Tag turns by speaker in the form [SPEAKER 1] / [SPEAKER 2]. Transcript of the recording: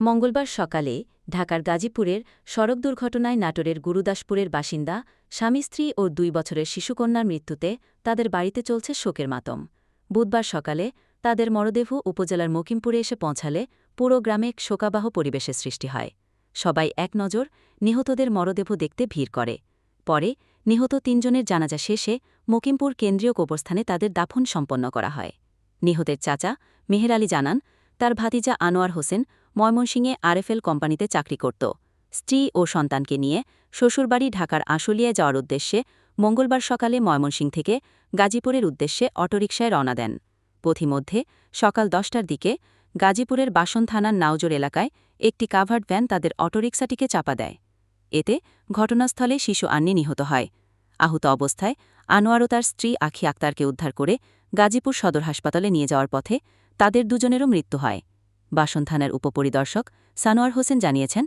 [SPEAKER 1] মঙ্গলবার সকালে ঢাকার গাজীপুরের সড়ক দুর্ঘটনায় নাটোরের গুরুদাসপুরের বাসিন্দা, স্বামী স্ত্রী ও দুই বছরের শিশুকন্যার মৃত্যুতে তাদের বাড়িতে চলছে শোকের মাতম। বুধবার সকালে তাদের মরদেহ উপজেলার মকিমপুরে এসে পৌঁছালে পুরো গ্রামে শোকাবাহ পরিবেশের সৃষ্টি হয়। সবাই এক নজর নিহতদের মরদেহ দেখতে ভিড় করে। পরে নিহত তিনজনের জানাজা শেষে মকিমপুর কেন্দ্রীয় কবরস্থানে তাদের দাফন সম্পন্ন করা হয়। নিহতের চাচা মেহের আলী জানান, তার ভাতিজা আনোয়ার হোসেন ময়মনসিংহে আরএফএল কোম্পানিতে চাকরি করত। স্ত্রী ও সন্তানকে নিয়ে শ্বশুরবাড়ি ঢাকার আশুলিয়ায় যাওয়ার উদ্দেশ্যে মঙ্গলবার সকালে ময়মনসিং থেকে গাজীপুরের উদ্দেশ্যে অটোরিকশায় রওনা দেন। পথিমধ্যে সকাল দশটার দিকে গাজীপুরের বাসন থানার নাওজোর এলাকায় একটি কাভার্ড ভ্যান তাদের অটোরিকশাটিকে চাপা দেয়। এতে ঘটনাস্থলে শিশু আন্নি নিহত হয়। আহত অবস্থায় আনোয়ার ও তার স্ত্রী আখি আক্তারকে উদ্ধার করে গাজীপুর সদর হাসপাতালে নিয়ে যাওয়ার পথে তাদের দুজনেরও মৃত্যু হয়। বাসন থানার উপপরিদর্শক সানোয়ার হোসেন জানিয়েছেন